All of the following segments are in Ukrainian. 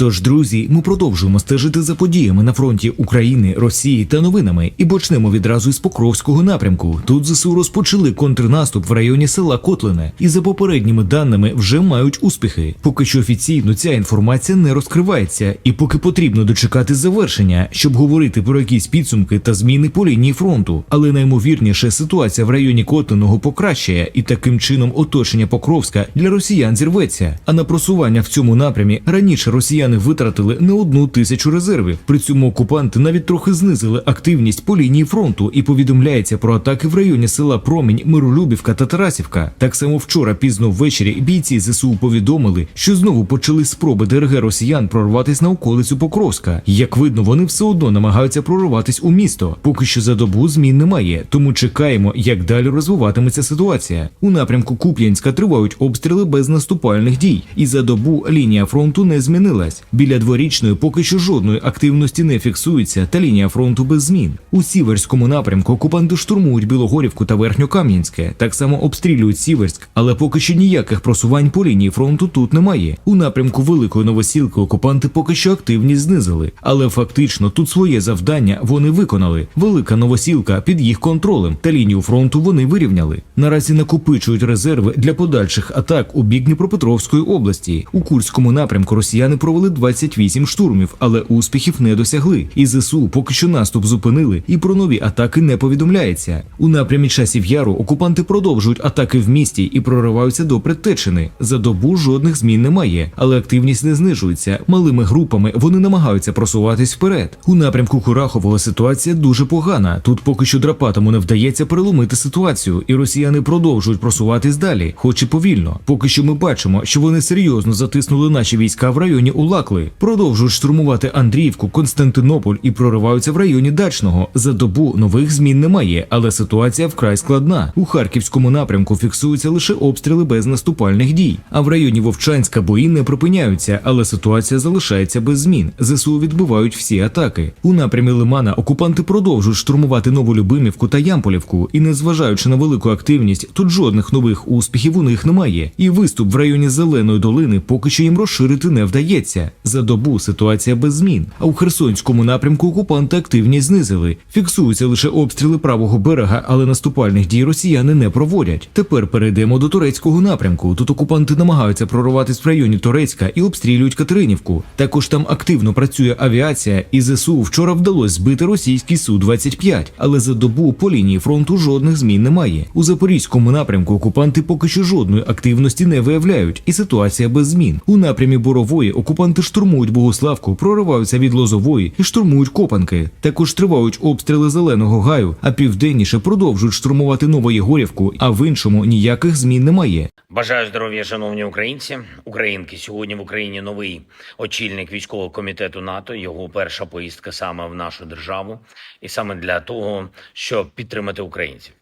Тож, друзі, ми продовжуємо стежити за подіями на фронті України, Росії та новинами і почнемо відразу із Покровського напрямку. Тут ЗСУ розпочали контрнаступ в районі села Котлине, і за попередніми даними вже мають успіхи. Поки що офіційно ця інформація не розкривається, і поки потрібно дочекати завершення, щоб говорити про якісь підсумки та зміни по лінії фронту. Але наймовірніше ситуація в районі Котлиного покращає, і таким чином оточення Покровська для росіян зірветься. А на просування в цьому напрямі раніше росіяни витратили не одну тисячу резервів. При цьому окупанти навіть трохи знизили активність по лінії фронту і повідомляється про атаки в районі села Промінь, Миролюбівка та Тарасівка. Так само вчора пізно ввечері бійці ЗСУ повідомили, що знову почали спроби ДРГ росіян прорватися на околицю Покровська. Як видно, вони все одно намагаються прорватися у місто. Поки що за добу змін немає, тому чекаємо, як далі розвиватиметься ситуація. У напрямку Куп'янська тривають обстріли без наступальних дій, і за добу лінія фронту не змінилась. Біля дворічної поки що жодної активності не фіксується, та лінія фронту без змін. У сіверському напрямку окупанти штурмують Білогорівку та Верхньокам'янське. Так само обстрілюють Сіверськ, але поки що ніяких просувань по лінії фронту тут немає. У напрямку Великої Новосілки окупанти поки що активність знизили, але фактично тут своє завдання вони виконали. Велика Новосілка під їх контролем та лінію фронту вони вирівняли. Наразі накопичують резерви для подальших атак у бік Дніпропетровської області. У Курському напрямку росіяни провели 28 штурмів, але успіхів не досягли. І ЗСУ поки що наступ зупинили, і про нові атаки не повідомляється. У напрямі часів яру окупанти продовжують атаки в місті і прориваються до Предтечини. За добу жодних змін немає, але активність не знижується. Малими групами вони намагаються просуватись вперед. У напрямку Курахового ситуація дуже погана. Тут поки що драпатому не вдається переломити ситуацію, і росіяни продовжують просуватись далі, хоч і повільно. Поки що ми бачимо, що вони серйозно затиснули наші війська в районі Улакли, продовжують штурмувати Андріївку, Константинополь і прориваються в районі Дачного. За добу нових змін немає, але ситуація вкрай складна. У харківському напрямку фіксуються лише обстріли без наступальних дій. А в районі Вовчанська бої не припиняються, але ситуація залишається без змін. ЗСУ відбивають всі атаки. У напрямі Лимана окупанти продовжують штурмувати Новолюбимівку та Ямполівку, і незважаючи на велику активність, тут жодних нових успіхів у них немає. І виступ в районі Зеленої долини поки що їм розширити не вдається. За добу ситуація без змін. А у Херсонському напрямку окупанти активність знизили. Фіксуються лише обстріли правого берега, але наступальних дій росіяни не проводять. Тепер перейдемо до турецького напрямку. Тут окупанти намагаються прорватися в районі Турецька і обстрілюють Катеринівку. Також там активно працює авіація, і ЗСУ вчора вдалося збити російський су 25 але за добу по лінії фронту жодних змін немає. У запорізькому напрямку окупанти поки що жодної активності не виявляють, і ситуація без змін. У напрямі Борової окупанти штурмують Богославку, прориваються від Лозової і штурмують Копанки. Також тривають обстріли зеленого гаю, а південніше продовжують штурмувати Новоєгорівку, а в іншому ніяких змін немає. Бажаю здоров'я, шановні українці, українки. Сьогодні в Україні новий очільник військового комітету НАТО. Його перша поїздка саме в нашу державу, і саме для того, щоб підтримати українців.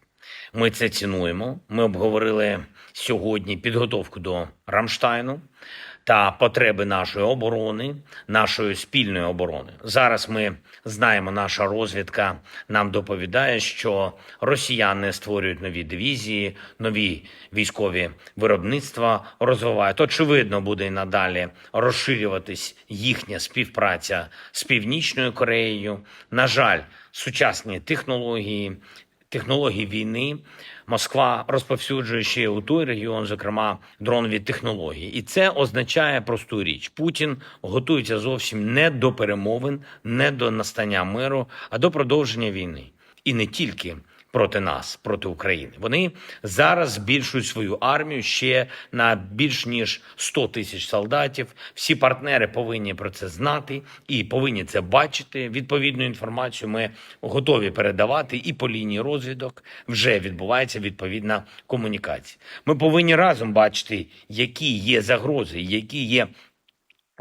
Ми це цінуємо. Ми обговорили сьогодні підготовку до Рамштайну та потреби нашої оборони, нашої спільної оборони. Зараз ми знаємо, наша розвідка нам доповідає, що росіяни створюють нові дивізії, нові військові виробництва розвивають. Очевидно, буде і надалі розширюватись їхня співпраця з Північною Кореєю. На жаль, сучасні технології. Технології війни. Москва розповсюджує ще у той регіон, зокрема дронові технології, і це означає просту річ: Путін готується зовсім не до перемовин, не до настання миру, а до продовження війни, і не тільки проти нас, проти України. Вони зараз збільшують свою армію ще на більш ніж 100 тисяч солдатів. Всі партнери повинні про це знати і повинні це бачити. Відповідну інформацію ми готові передавати, і по лінії розвідок вже відбувається відповідна комунікація. Ми повинні разом бачити, які є загрози, які є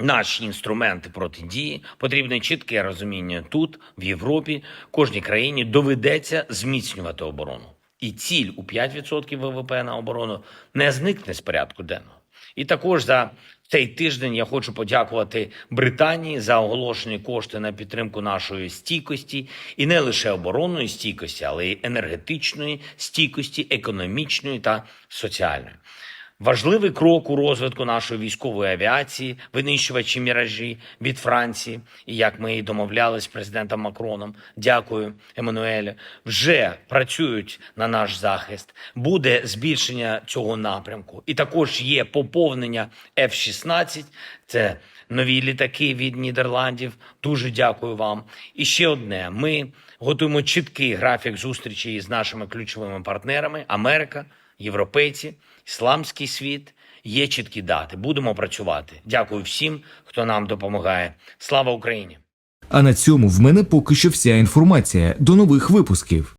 Наші інструменти протидії потрібне чітке розуміння тут, в Європі, кожній країні доведеться зміцнювати оборону. І ціль у 5% ВВП на оборону не зникне з порядку денного. І також за цей тиждень я хочу подякувати Британії за оголошені кошти на підтримку нашої стійкості, і не лише оборонної стійкості, але й енергетичної стійкості, економічної та соціальної. Важливий крок у розвитку нашої військової авіації, винищувачі міражі від Франції. І як ми і домовлялись з президентом Макроном, дякую, Еммануелю, вже працюють на наш захист. Буде збільшення цього напрямку. І також є поповнення F-16. Це нові літаки від Нідерландів. Дуже дякую вам. І ще одне: ми готуємо чіткий графік зустрічі з нашими ключовими партнерами: Америка, європейці, ісламський світ. Є чіткі дати. Будемо працювати. Дякую всім, хто нам допомагає. Слава Україні! А на цьому в мене поки що вся інформація. До нових випусків.